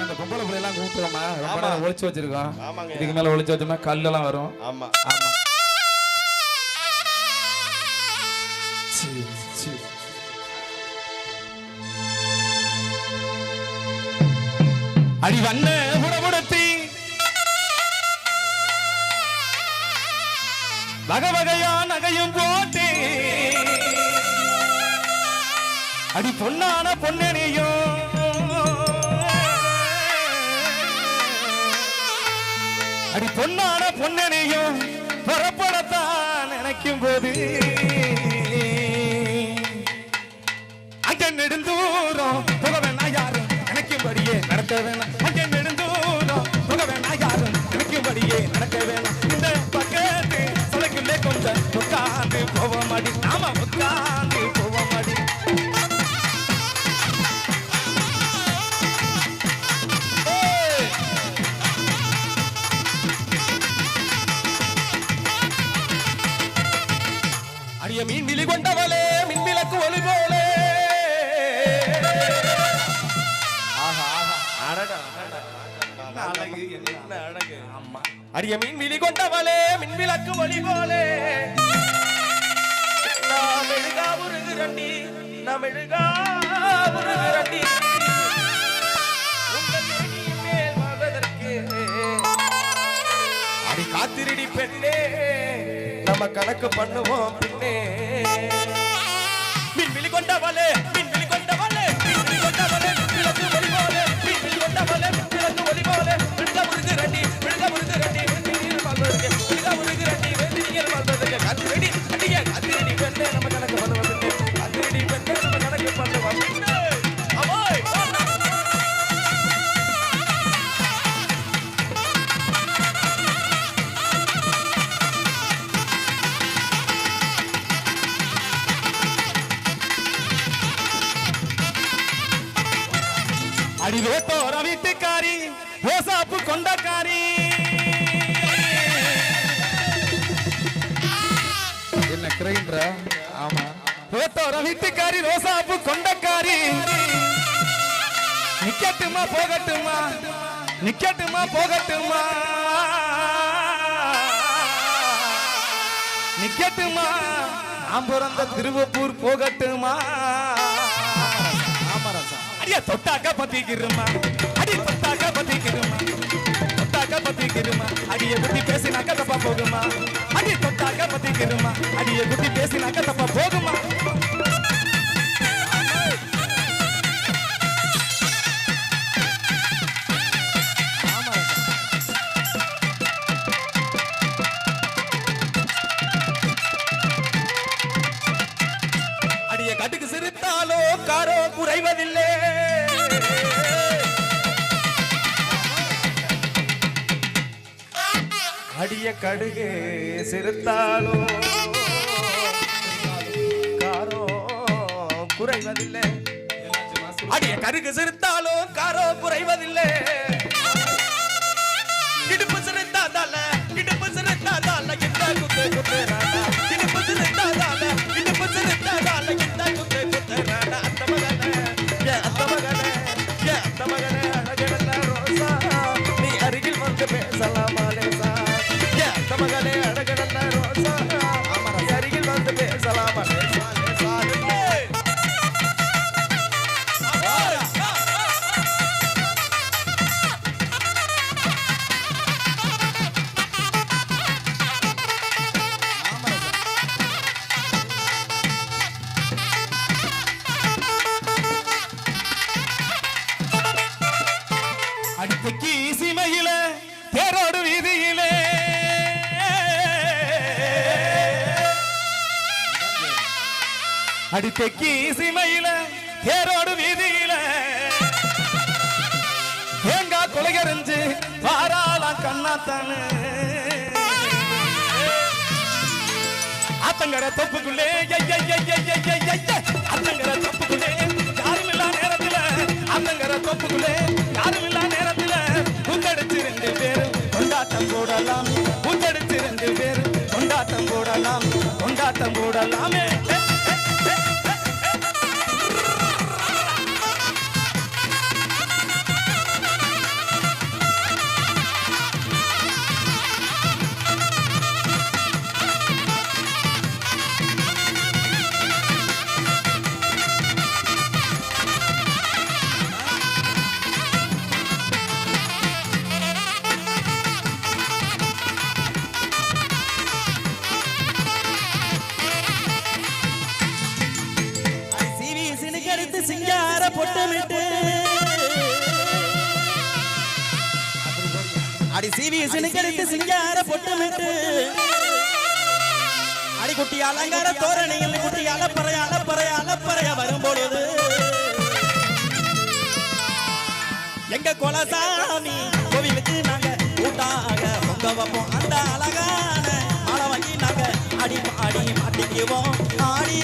இந்த பொம்பளை பிள்ளைலாம் கூப்பிடுவோமா ரொம்ப. நேரம் ஒளிச்சு வச்சிருக்கோம். இதுக்கு மேல ஒளிச்சு வச்சோம்னா கல்லெல்லாம் வரும். ஆமா. ஆமா. அடி வண்ண புடபுடத்தி வகை வகையா நகையும் போட்டு. அடி பொன்னான பொன்னணியும் அடி பொன்னான பொன்னணியும் புறப்படத்தான் நினைக்கும் போது அங்க நெடுந்தூரம் புக வேணா யாரும் நினைக்கும்படியே நடக்க வேணாம். அரிய மீன் விழி கொண்டவளே மின் விளக்கு ஒளி போலே. நாம் எழுகா உருகுரண்டி நாம் எழுகா உருகுரண்டி அடி காத்திருடி பெண்ணே நம்ம கணக்கு பண்ணுவோம் பின்னே. மின் விழி கொண்டவளே மின் விழி கொண்டவளே அடி ரோட்டோர வீட்டுக்காரி ஓசாப்பு கொண்டக்காரி. என்ன கிரைன்ற? ஆமா. ரோட்டோர வீட்டுக்காரி ரோசாப்பு கொண்டக்காரி. நிக்கட்டுமா போகட்டுமா? நிக்கட்டுமா போகட்டுமா? நிக்கட்டுமா? நான் பிறந்த திருவப்பூர் போகட்டுமா? அடிய தொட்டாக்க பத்திக்கிருமா? அடி தொட்டாக்க பத்திக்கிருமா? தொட்டாக்க பத்திக்கிருமா? அடிய புத்தி பேசினாக்க தப்பா போகுமா? அடி தொட்டாக்க பத்திக்கிருமா? அடிய புத்தி பேசினாக்க தப்பா போகுமா? கட்டுக்கு சிரித்தாலோ காரோ குறைவதில்லை. சிறிய கடுகு சிறுத்தாலோ காரோ குறைவதில்லை. அடிய கடுகு சிறுத்தாலோ காரோ குறைவதில்லை. அடித்தைக்கு சீமையில தேரோடு வீதியில. ஏங்கா கொலைகரிஞ்சு வாராளா கண்ணாத்தானு. ஆத்தங்கர தொப்புக்குள்ளே அத்தங்கர தொப்புக்குள்ளே யாரும் இல்லா நேரத்துல. அத்தங்கர தொப்புக்குள்ளே யாரும் இல்லா நேரத்துல. புந்தடிச்சு ரெண்டு பேரும் கொண்டாட்டம் போடலாம். புந்தடிச்சு ரெண்டு பேரும் கொண்டாட்டம் போடலாம். கொண்டாட்டம் போடலாமே. அடி சிவி சினுக்கெடுத்து சிங்கார பொட்டுமிட்டு அடி குட்டி அலங்கார தோரணியில் குட்டி அலப்பறைய அலப்பறைய அலப்பறைய வரும் பொழுது எங்க குலசாமி கோவிலுக்கு நாங்க கூட்டாக பொங்க வைப்போம். அந்த அழகான வாங்கி நாங்க ஆடி பாடி மாட்டிக்குவோம். ஆடி